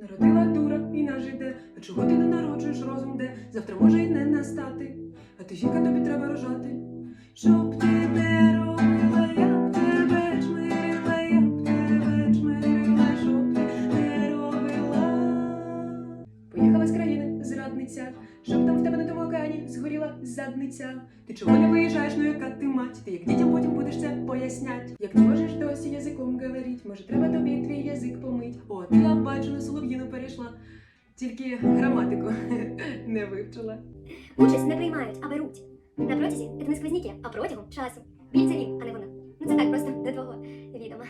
Народила дура і нажиде, а чого ти не народжуєш розум де? Завтра може й не настати, а ти жінка тобі треба рожати. Щоб ти не робила, я б тебе чмирила, я б тебе чмирила, щоб ти не робила. Поїхала з країни зрадниця, щоб там в тебе на тому океані згоріла задниця. Ти чого не виїжджаєш, ну яка ти мать? Ти як дітям потім пояснять. Як не можеш досі язиком говорить, може треба тобі твій язик помить. О, ти я бачу на солов'їну перейшла. Тільки граматику не вивчила. Участь не приймають, а беруть. На протязі це не сквозняки, а протягом часу. Біль це він, а не вона. Ну це так просто до твого відома.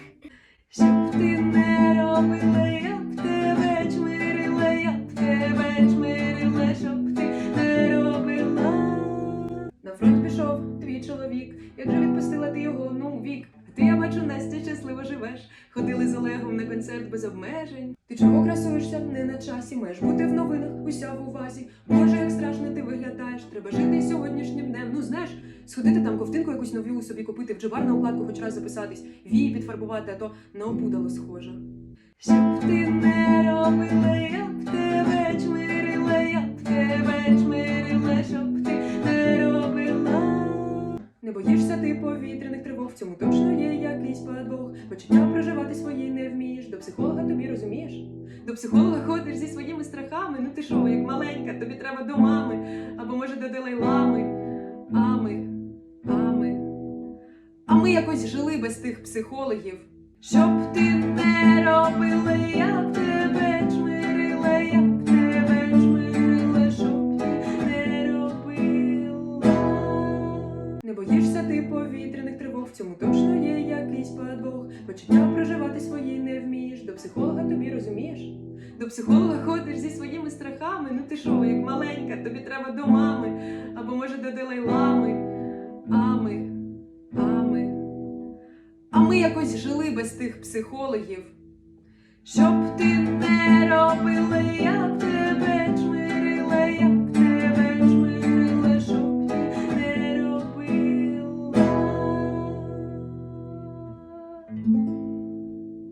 Пішов твій чоловік, як же відпустила ти його, ну вік. Ти, я бачу, Настя, щасливо живеш. Ходили з Олегом на концерт без обмежень. Ти чого красуєшся не на часі? Маєш бути в новинах, уся в увазі. Боже, як страшно ти виглядаєш. Треба жити сьогоднішнім днем. Ну знаєш, сходити там ковтинку якусь нову собі купити, в джибар на укладку хоч раз записатись, вії підфарбувати, а то на опудало схоже. Боїшся ти повітряних тривог, в цьому точно є якийсь подвох. Почуття проживати свої не вмієш. До психолога тобі розумієш? До психолога ходиш зі своїми страхами. Ну ти що, як маленька, тобі треба до мами, або може до Далай-лами. А ми, а ми. Якось жили без тих психологів. Щоб ти не робила, я Не боїшся ти повітряних тривог, в цьому точно є якийсь подвох. Почуття проживати свої не вмієш. До психолога тобі розумієш? До психолога ходиш зі своїми страхами. Ну ти що, як маленька, тобі треба до мами, або може до Далай-лами. А ми, а ми. А ми якось жили без тих психологів. Щоб